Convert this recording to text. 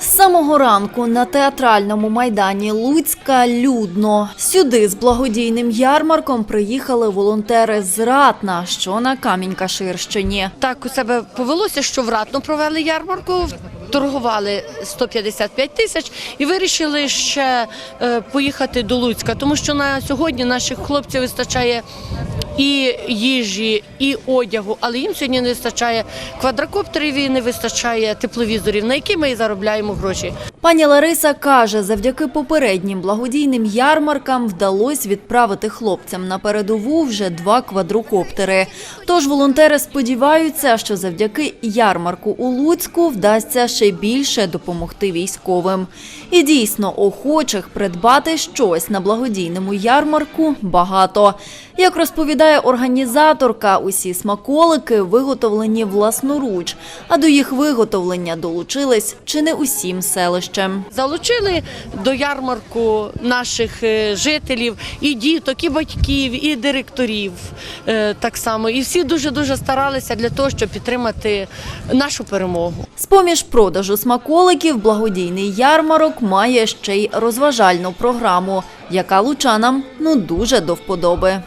З самого ранку на театральному майдані Луцька людно. Сюди з благодійним ярмарком приїхали волонтери з Ратна, що на Камінь-Каширщині. Так у себе повелося, що вратно провели ярмарку. Торгували 155 тисяч і вирішили ще е, поїхати до Луцька, тому що на сьогодні наших хлопців вистачає і їжі, і одягу, але їм сьогодні не вистачає квадрокоптерів і не вистачає тепловізорів, на які ми і заробляємо гроші. Пані Лариса каже, завдяки попереднім благодійним ярмаркам вдалося відправити хлопцям на передову вже два квадрокоптери. Тож волонтери сподіваються, що завдяки ярмарку у Луцьку вдасться ще більше допомогти військовим. І дійсно, охочих придбати щось на благодійному ярмарку багато. Як розповідає організаторка, усі смаколики виготовлені власноруч, а до їх виготовлення долучились чи не усім селищем. Залучили до ярмарку наших е, жителів, і діток, і батьків, і директорів е, так само. І всі дуже дуже старалися для того, щоб підтримати нашу перемогу. З-поміж продажу смаколиків благодійний ярмарок має ще й розважальну програму, яка лучанам ну дуже до вподоби.